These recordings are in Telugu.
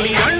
కదలి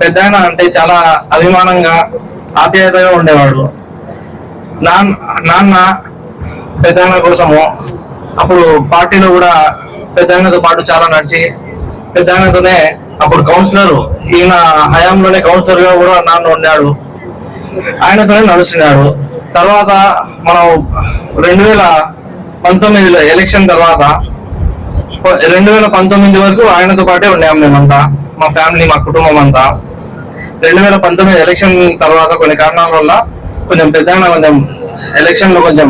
పెద్ద అంటే చాలా అభిమానంగా ఆప్యాయతగా ఉండేవాడు. నాన్న నాన్న కోసము అప్పుడు పార్టీలో కూడా పెద్ద పాటు చాలా నడిచి పెద్ద అప్పుడు కౌన్సిలర్ ఈయన హయాంలోనే కౌన్సిలర్గా కూడా నాన్న ఉన్నాడు ఆయనతోనే నడుస్తున్నాడు. తర్వాత మనం రెండు వేల పంతొమ్మిదిలో ఎలక్షన్ తర్వాత రెండు వేల పంతొమ్మిది వరకు ఆయనతో పాటే ఉన్నాం మేమంతా. మా ఫ్యామిలీ మా కుటుంబం అంతా. రెండు వేల పంతొమ్మిది ఎలక్షన్ తర్వాత కొన్ని కారణాల వల్ల కొంచెం పెద్ద కొంచెం ఎలక్షన్లో కొంచెం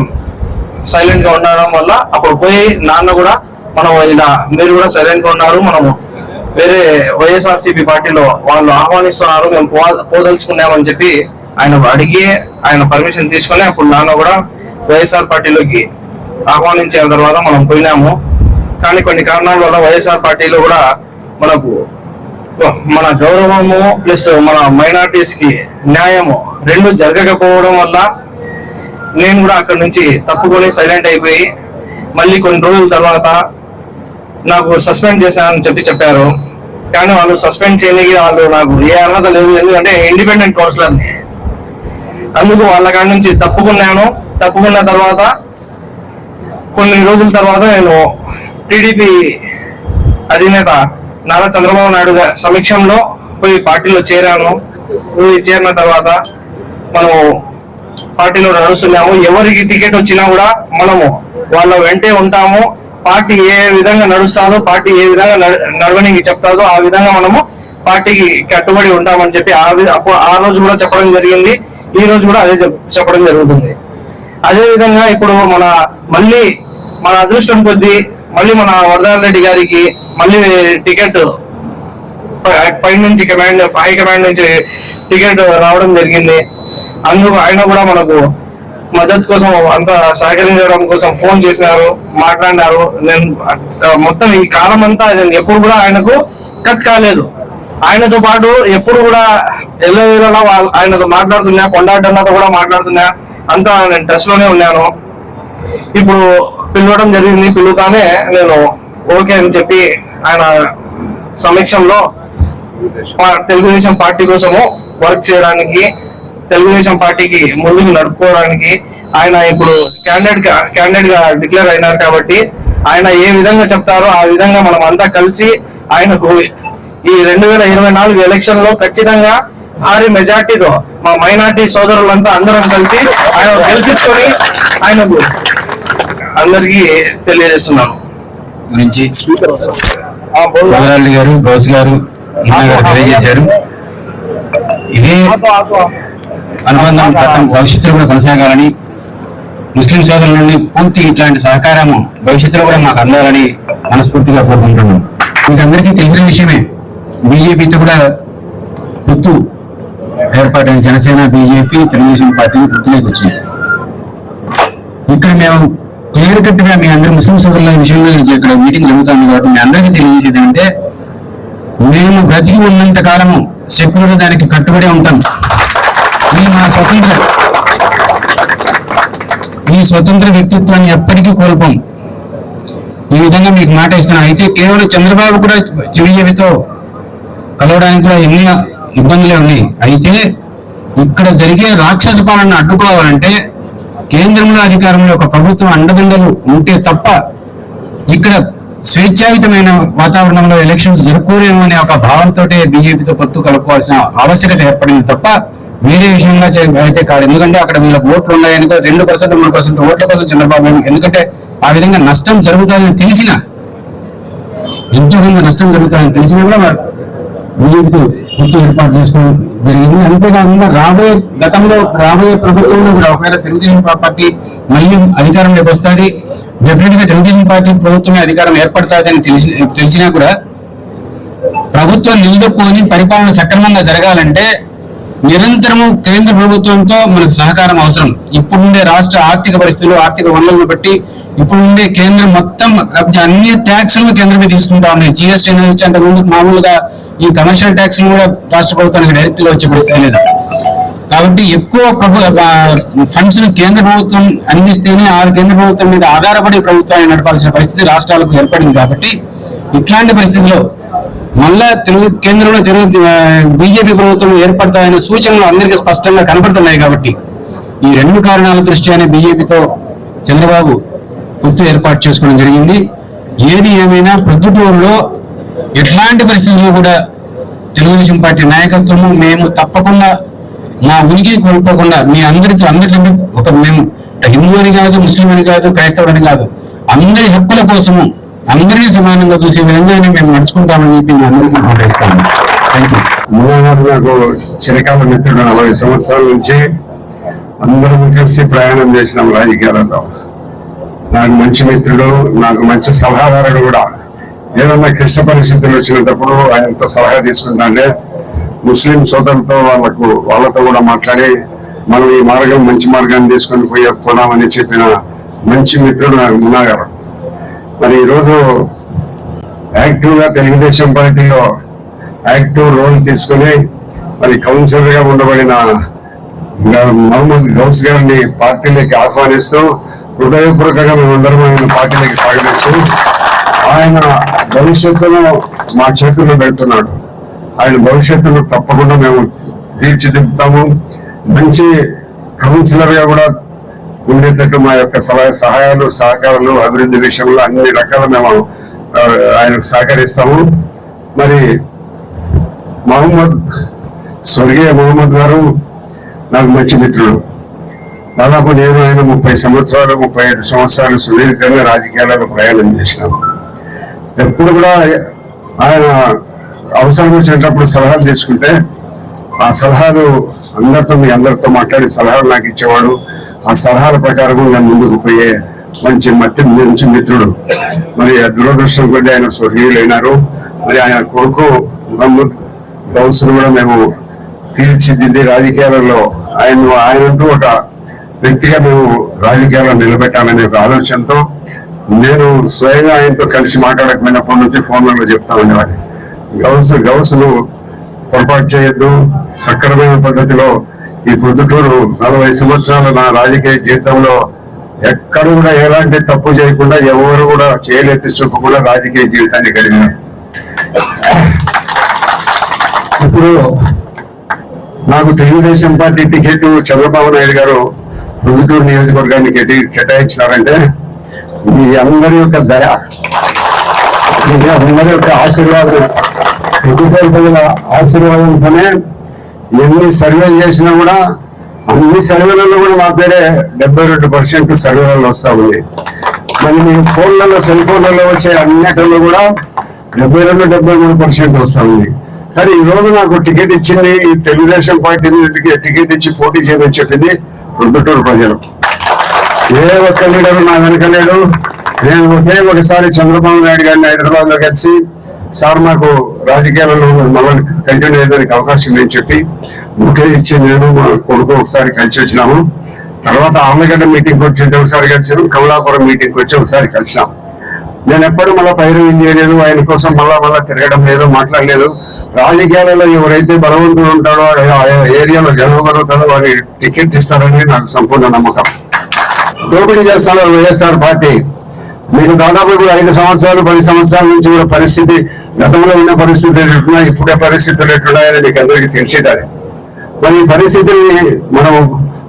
సైలెంట్గా ఉండడం వల్ల అప్పుడు పోయి నాన్న కూడా మనం ఇలా మీరు కూడా సైలెంట్గా ఉన్నారు మనము వేరే వైఎస్ఆర్సీపీ పార్టీలో వాళ్ళు ఆహ్వానిస్తున్నారు మేము పో- పోదలుచుకున్నామని చెప్పి ఆయన అడిగి ఆయన పర్మిషన్ తీసుకొని అప్పుడు నాన్న కూడా వైఎస్ఆర్ పార్టీలోకి ఆహ్వానించిన తర్వాత మనం పోయినాము. కానీ కొన్ని కారణాల వల్ల వైఎస్ఆర్ పార్టీలో కూడా మనకు మన గౌరవము ప్లస్ మన మైనార్టీస్కి న్యాయము రెండు జరగకపోవడం వల్ల నేను కూడా అక్కడ నుంచి తప్పుకొని సైలెంట్ అయిపోయి మళ్ళీ కొన్ని రోజుల తర్వాత నాకు సస్పెండ్ చేశానని చెప్పి చెప్పారు. కానీ వాళ్ళు సస్పెండ్ చేయడానికి వాళ్ళు నాకు ఏ అర్హత లేదు. ఎందుకంటే ఇండిపెండెంట్ కౌన్సిలర్ని. అందుకు వాళ్ళ కాడి నుంచి తప్పుకున్నాను. తప్పుకున్న తర్వాత కొన్ని రోజుల తర్వాత నేను టీడీపీ అధినేత నారా చంద్రబాబు నాయుడు సమీక్షంలో సమక్షంలో పోయి పార్టీలో చేరాను. పోయి చేరిన తర్వాత మనము పార్టీలో నడుస్తున్నాము. ఎవరికి టికెట్ వచ్చినా కూడా మనము వాళ్ళ వెంటే ఉంటాము. పార్టీ ఏ విధంగా నడుస్తాదో పార్టీ ఏ విధంగా నడ- నడవనికి చెప్తాదో ఆ విధంగా మనము పార్టీకి కట్టుబడి ఉంటామని చెప్పి ఆ ఆ రోజు కూడా చెప్పడం జరిగింది. ఈ రోజు కూడా అదే చెప్పడం జరుగుతుంది. అదే విధంగా ఇప్పుడు మన మళ్ళీ మన అదృష్టం కొద్దీ మళ్ళీ మన వరదాల రెడ్డి గారికి మళ్ళీ టికెట్ పై- పైనుంచి కమాండ్ హై కమాండ్ నుంచి టికెట్ రావడం జరిగింది. అందుకు ఆయన కూడా మనకు మద్దతు కోసం అంత సహకరించడం కోసం ఫోన్ చేసినారు మాట్లాడినారు. నేను మొత్తం ఈ కాలం అంతా నేను ఎప్పుడు కూడా ఆయనకు కట్ కాలేదు. ఆయనతో పాటు ఎప్పుడు కూడా ఎల్లో వాళ్ళ ఆయనతో మాట్లాడుతున్నా కొండాటన్నతో కూడా మాట్లాడుతున్నా అంతా నేను టచ్లోనే ఉన్నాను. ఇప్పుడు పిలవడం జరిగింది పిలుతానే నేను ఓకే అని చెప్పి ఆయన సమీక్షంలో తెలుగుదేశం పార్టీ కోసము వర్క్ చేయడానికి తెలుగుదేశం పార్టీకి ముందుకు నడుపుకోవడానికి ఆయన ఇప్పుడు క్యాండిడేట్గా క్యాండిడేట్గా డిక్లేర్ అయినారు కాబట్టి ఆయన ఏ విధంగా చెప్తారో ఆ విధంగా మనం అంతా కలిసి ఆయనకు ఈ రెండు వేల ఇరవై నాలుగు ఎలక్షన్లో ఖచ్చితంగా భారీ మెజార్టీతో మా మైనార్టీ సోదరులంతా అందరం కలిసి ఆయన గెలిపించుకొని ఆయనకు అందరికీ తెలియజేస్తున్నాను. గురించి. గోదావరి గారు గౌస్ గారు తెలియజేశారు. ఇదే అనుబంధం భవిష్యత్తులో కూడా కొనసాగాలని ముస్లిం సోదరుల నుండి పూర్తి ఇట్లాంటి సహకారము భవిష్యత్తులో కూడా మాకు అందాలని మనస్ఫూర్తిగా కోరుకుంటున్నాం. మీకు అందరికీ తెలిసిన విషయమే బీజేపీతో కూడా పొత్తు ఏర్పాటైన జనసేన బీజేపీ తెలుగుదేశం పార్టీ పొత్తులోకి వచ్చింది. ఇక్కడ మేము క్లియర్ కట్గా మీ అందరి ముస్లిం సోదరుల విషయంలో ఇక్కడ మీటింగ్ జరుగుతుంది కాబట్టి మీ అందరికీ తెలియజేది అంటే మేము బ్రతికి ఉన్నంత కాలము సెక్యులర్ దానికి కట్టుబడి ఉంటాం. మీ మా స్వతంత్ర మీ స్వతంత్ర వ్యక్తిత్వాన్ని ఎప్పటికీ కోల్పోం. ఈ విధంగా మీకు మాట ఇస్తున్నాం. అయితే కేవలం చంద్రబాబు కూడా చివిజీవితో కలవడానికి కూడా ఎన్ని ఇబ్బందులే ఉన్నాయి. అయితే ఇక్కడ జరిగే రాక్షస పాలన అడ్డుకోవాలంటే కేంద్రంలో అధికారంలో ఒక ప్రభుత్వం అండదండలు ఉంటే తప్ప ఇక్కడ స్వేచ్ఛాయుతమైన వాతావరణంలో ఎలక్షన్స్ జరుపుకోలేము అనే ఒక భావంతో బీజేపీతో పొత్తు కలుపుకోవాల్సిన ఆవశ్యకత ఏర్పడింది తప్ప వేరే విషయంగా అయితే కాదు. ఎందుకంటే అక్కడ వీళ్ళకి ఓట్లు ఉన్నాయని రెండు పర్సెంట్ మూడు పర్సెంట్ ఓట్ల కోసం చంద్రబాబు ఎందుకంటే ఆ విధంగా నష్టం జరుగుతుందని తెలిసిన ఎంతో నష్టం జరుగుతుందని తెలిసినా కూడా బీజేపీతో పొత్తు ఏర్పాటు చేసుకోవడం జరిగింది. అంతేకాకుండా రాబోయే గతంలో రాబోయే ప్రభుత్వంలో కూడా ఒకవేళ తెలుగుదేశం పార్టీ మళ్ళీ అధికారంలోకి వస్తుంది డెఫినెట్గా తెలుగుదేశం పార్టీ ప్రభుత్వమే అధికారం ఏర్పడుతుందని తెలిసి తెలిసినా కూడా ప్రభుత్వం నిలదొక్కుని పరిపాలన సక్రమంగా జరగాలంటే నిరంతరము కేంద్ర ప్రభుత్వంతో మనకు సహకారం అవసరం. ఇప్పుడుండే రాష్ట్ర ఆర్థిక పరిస్థితులు ఆర్థిక వనరులను బట్టి ఇప్పుడు ఉండే కేంద్రం మొత్తం అన్ని ట్యాక్స్లు కేంద్రమే తీసుకుంటా ఉన్నాయి. జిఎస్టీ అనేది వచ్చి అంతకు ముందు మామూలుగా ఈ కమర్షియల్ ట్యాక్స్ కూడా రాష్ట్ర ప్రభుత్వానికి డైరెక్ట్గా వచ్చే పరిస్థితి కాబట్టి ఎక్కువ ప్రభు ఫండ్స్ను కేంద్ర ప్రభుత్వం అందిస్తేనే ఆ కేంద్ర ప్రభుత్వం మీద ఆధారపడి ప్రభుత్వాన్ని నడపాల్సిన పరిస్థితి రాష్ట్రాలకు ఏర్పడింది కాబట్టి ఇట్లాంటి పరిస్థితిలో మళ్ళా తెలుగు కేంద్రంలో తెలుగు బీజేపీ ప్రభుత్వం ఏర్పడతాయనే సూచనలు అందరికీ స్పష్టంగా కనపడుతున్నాయి కాబట్టి ఈ రెండు కారణాల దృష్ట్యానే బీజేపీతో చంద్రబాబు పొత్తు ఏర్పాటు చేసుకోవడం జరిగింది. ఏది ఏమైనా ప్రొద్దుటూరులో ఎట్లాంటి పరిస్థితుల్లో కూడా తెలుగుదేశం పార్టీ నాయకత్వము మేము తప్పకుండా మా ఉనికిని కోల్పోకుండా మీ అందరితో అందరికంటే ఒక మేము హిందూ అని కాదు ముస్లిం అని కాదు క్రైస్తవుడు అని కాదు అందరి హక్కుల కోసము అందరినీ సమానంగా చూసే విధంగా మేము నడుచుకుంటామని చెప్పి మీ అందరికీ ప్రకటిస్తాము నాకు చిరకాల మిత్రుడు నలభై సంవత్సరాల నుంచి అందరం కలిసి ప్రయాణం చేసినాం రాజకీయాలలో. నాకు మంచి మిత్రుడు నాకు మంచి సలహాదారుడు కూడా. ఏదన్నా క్లిష్ట పరిస్థితులు వచ్చినప్పుడు ఆయనతో సలహా తీసుకుంటాండే ముస్లిం సోదరులతో వాళ్ళకు వాళ్ళతో కూడా మాట్లాడి మనం ఈ మార్గం మంచి మార్గాన్ని తీసుకొని పోయి పోదామని చెప్పిన మంచి మిత్రుడు నాకు మున్నా గారు మరి ఈరోజు యాక్టివ్గా తెలుగుదేశం పార్టీలో యాక్టివ్ రోల్ తీసుకుని మరి కౌన్సిలర్గా ఉండబడిన మహమ్మద్ గౌస్ గారిని పార్టీలోకి ఆహ్వానిస్తూ హృదయపూర్వకంగా మేమందరం ఆయన పార్టీలోకి స్వాగతిస్తూ ఆయన భవిష్యత్తును మా చేతుల్లో పెడుతున్నాడు. ఆయన భవిష్యత్తును తప్పకుండా మేము తీర్చిదిద్దుతాము. మంచి కౌన్సిలర్గా కూడా ఉండేటట్టు మా యొక్క సలహా సహాయాలు సహకారాలు అభివృద్ధి విషయంలో అన్ని రకాల మేము ఆయనకు సహకరిస్తాము. మరి మహమ్మద్ స్వర్గీయ మహమ్మద్ గారు నాకు మంచి మిత్రుడు. దాదాపు నేను ఆయన ముప్పై సంవత్సరాలు ముప్పై ఐదు సంవత్సరాలు సుదీర్ఘంగా రాజకీయాలలో ప్రయాణం చేసినాను ఎప్పుడు కూడా ఆయన అవసరం వచ్చినప్పుడు సలహాలు తీసుకుంటే ఆ సలహాలు అందరితో మీ అందరితో మాట్లాడి సలహాలు నాకు ఇచ్చేవాడు. ఆ సలహాల ప్రకారం నేను ముందుకు పోయే మంచి మట్టి మంచి మిత్రుడు. మరి ఆ దురదృష్టం కొద్ది ఆయన స్వర్గీయులైనారు. మరి ఆయన కొడుకు మహమ్మద్ గౌసును కూడా మేము తీర్చిదిద్ది రాజకీయాలలో ఆయన ఆయనంటూ ఒక వ్యక్తిగా మేము రాజకీయాల్లో నిలబెట్టాలనే ఒక ఆలోచనతో నేను స్వయంగా ఆయనతో కలిసి మాట్లాడకపోయినప్పటి నుంచి ఫోన్లలో చెప్తా ఉండేవాడిని గౌస్ గౌసులు పొరపాటు చేయొద్దు. సక్రమైన పద్ధతిలో ఈ పొద్దుటూరు నలభై సంవత్సరాల నా రాజకీయ జీవితంలో ఎక్కడ కూడా ఎలాంటి తప్పు చేయకుండా ఎవరు కూడా చేయలెత్తి చూపకుండా రాజకీయ జీవితాన్ని కలిగిన. ఇప్పుడు నాకు తెలుగుదేశం పార్టీ టికెట్ చంద్రబాబు నాయుడు గారు రుదుటూరు నియోజకవర్గాన్ని కేటి కేటాయించినారంటే మీ అందరి యొక్క దయ మీ అందరి యొక్క ఆశీర్వాదం. రుదుటూరు ప్రజల ఆశీర్వాదంతోనే ఎన్ని సర్వే చేసినా కూడా అన్ని సర్వేలలో కూడా మా పేరే డెబ్బై రెండు పర్సెంట్ సర్వేలలో వస్తా ఉంది. మరి మీ ఫోన్లలో సెల్ ఫోన్లలో వచ్చే అన్నిటిలో కూడా డెబ్బై రెండు డెబ్బై మూడు పర్సెంట్ వస్తా ఉంది. కానీ ఈ రోజు నాకు టికెట్ ఇచ్చింది ఈ తెలుగుదేశం పార్టీ టికెట్ ఇచ్చి పోటీ చేయమని చెప్పింది రుద్దుటూరు ప్రజలు. ఏ ఒక్క లీడరు నా వెనక లేడు. నేను ఒకే ఒకసారి చంద్రబాబు నాయుడు గారిని హైదరాబాద్లో కలిసి సార్ మాకు రాజకీయాలలో మమ్మల్ని కంటిన్యూ అయ్యేదానికి అవకాశం లేని చెప్పి బుకే ఇచ్చి నేను మా కొడుకు ఒకసారి కలిసి వచ్చినాము. తర్వాత ఆమెగడ్డ మీటింగ్ వచ్చి ఒకసారి కలిసాను కమలాపురం మీటింగ్ వచ్చి ఒకసారి కలిసినాం నేను ఎప్పుడు మళ్ళీ పైరు చేయలేదు ఆయన కోసం మళ్ళా మళ్ళా తిరగడం లేదు మాట్లాడలేదు. రాజకీయాలలో ఎవరైతే బలవంతుడు ఉంటాడో ఏరియాలో గెలవగలుగుతాడో వారి టికెట్ ఇస్తారని నాకు సంపూర్ణ నమ్మకం. దోపిడీ చేస్తున్నారు వైఎస్ఆర్ పార్టీ మీకు దాదాపు ఇప్పుడు ఐదు సంవత్సరాలు పది సంవత్సరాల నుంచి కూడా పరిస్థితి గతంలో ఉన్న పరిస్థితులు ఎట్లున్నాయి ఇప్పుడే పరిస్థితులు ఎట్లున్నాయని మీకు అందరికీ తెలిసేదాన్ని. మరి ఈ పరిస్థితిని మనం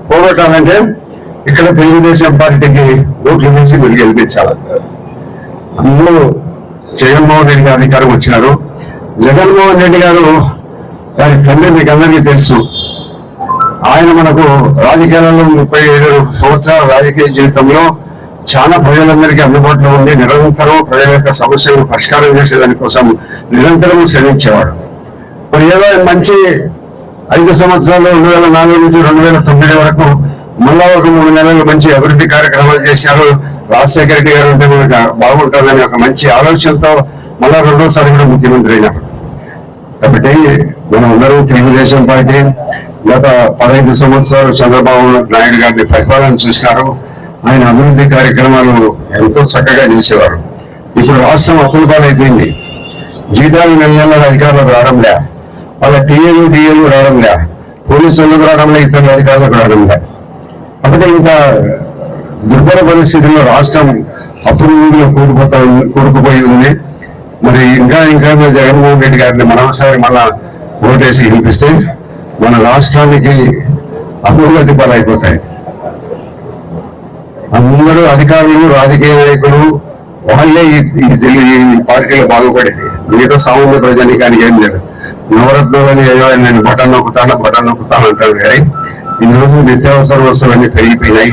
పోగొట్టాలంటే ఇక్కడ తెలుగుదేశం పార్టీకి ఓట్లు వేసి మీరు గెలిపించాలి. అందులో జగన్మోహన్ రెడ్డి గారు అధికారం వచ్చినారు. జగన్మోహన్ రెడ్డి గారు వారి తండ్రి మీకు అందరికీ తెలుసు. ఆయన మనకు రాజకీయాలలో ముప్పై ఏడు సంవత్సరాల రాజకీయ జీవితంలో చాలా ప్రజలందరికీ అందుబాటులో ఉండి నిరంతరం ప్రజల యొక్క సమస్యలను పరిష్కారం చేసే దానికోసం నిరంతరం శ్రమించేవాడు. మరి ఏదో మంచి ఐదు సంవత్సరాలు రెండు వేల నాలుగు నుంచి రెండు వేల తొమ్మిది వరకు మళ్ళా ఒక మూడు నెలలు మంచి అభివృద్ధి కార్యక్రమాలు చేశారు. రాజశేఖర రెడ్డి గారు ఉంటే మనకు బాగుంటుందని ఒక మంచి ఆలోచనతో మళ్ళా రెండోసారి కూడా ముఖ్యమంత్రి అయినారు. కాబట్టి మనం అందరం తెలుగుదేశం పార్టీ గత పదహైదు సంవత్సరాలు చంద్రబాబు నాయుడు గారిని పరిపాలన చూసినారు ఆయన అభివృద్ధి కార్యక్రమాలు ఎంతో చక్కగా చేసేవారు. ఇప్పుడు రాష్ట్రం అప్పుల జీతాలు నెల నెల అధికారులకు రావడం లే వాళ్ళ టీఏలు డిఏలు రావడం లే పోలీసులకు రావడం లే ఇతర అధికారులకు రావడం లే కాబట్టి ఇంకా దుర్భర పరిస్థితుల్లో రాష్ట్రం అప్పుడు ఊరిలో కూరుకుపోతా ఉంది కూరుకుపోయి ఉంది. మరి ఇంకా ఇంకా జగన్మోహన్ రెడ్డి గారిని మరొకసారి మళ్ళా ఓటేసి గెలిపిస్తే మన రాష్ట్రానికి అభివృద్ధి పాలైపోతాయి. అందరూ అధికారులు రాజకీయ నాయకులు వాళ్ళే ఈ- ఈ పార్టీలో బాగుపడేది మిగతా సామాన్య ప్రజానికానికి ఏం లేదు. నవరత్నాలని ఏదో నేను బటన్ నొక్కుతాను బటన్ నొక్కుతాను అంటారు కానీ ఈ రోజు నిత్యావసర వస్తువులన్నీ పెరిగిపోయినాయి.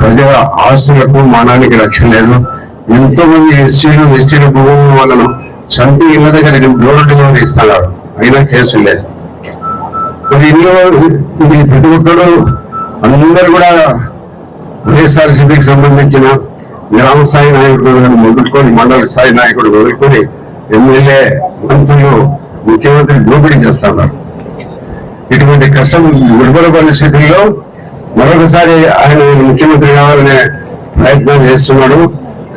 ప్రజల ఆస్తులకు మానానికి రక్షణ లేదు. ఎంతో మంది ఎస్టీలు ఎస్టీలు భూములు వాళ్ళను చంపి ఇళ్ళ దగ్గర డోర్ డెలివరీ ఇస్తున్నారు అయినా కేసులు లేదు. మరి ఇందులో ఇది ప్రతి ఒక్కరు అందరూ కూడా వైఎస్ఆర్సీపీకి సంబంధించిన గ్రామ స్థాయి నాయకుడు మొదలుకొని మండల స్థాయి నాయకుడు మొదలుకొని ఎమ్మెల్యే మంత్రులు ముఖ్యమంత్రి దోపిడీ చేస్తున్నారు. ఇటువంటి కష్టం దుర్భర పరిస్థితుల్లో మరొకసారి ఆయన ముఖ్యమంత్రి కావాలనే ప్రయత్నం చేస్తున్నాడు.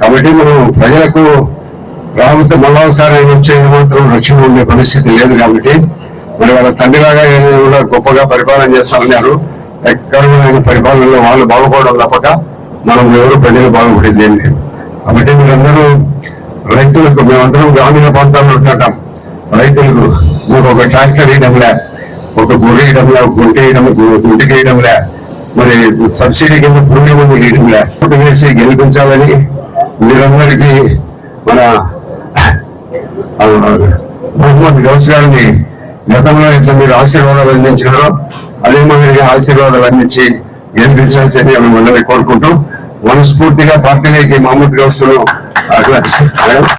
కాబట్టి మనం ప్రజలకు రాబోతే మళ్ళా ఒకసారి ఆయన వచ్చేది మాత్రం రక్షణ ఉండే పరిస్థితి లేదు కాబట్టి మరి వాళ్ళ తండ్రిలాగా కూడా గొప్పగా పరిపాలన చేస్తామన్నారు ఎక్కడ ఆయన పరిపాలనలో వాళ్ళు బాగుపడడం తప్పక మనం ఎవరు ప్రజలు బాగుపడింది ఏం లేదు. కాబట్టి మీరందరూ రైతులకు మేమందరం గ్రామీణ ప్రాంతాల్లో ఉంటాం రైతులకు మీకు ఒక ట్రాక్టర్ వేయడంలే ఒక గొర్రె వేయడంలే ఒక గుంట వేయడం గుంటికి వేయడంలే మరి సబ్సిడీ కింద పుణ్య మంది వేయడంలే వేసి గెలిపించాలని మీరందరికీ మన ఆ, మొహమ్మద్ గౌస్ గారిని గతంలో ఇట్లా మీరు ఆశీర్వాదాలు అందించినారో అదే మాదిరిగా ఆశీర్వాదాలు అందించి గెలిపించాల్సింది మిమ్మల్ని కోరుకుంటూ మనస్ఫూర్తిగా పార్టీలోకి మహమ్మద్ గౌస్ను అట్లా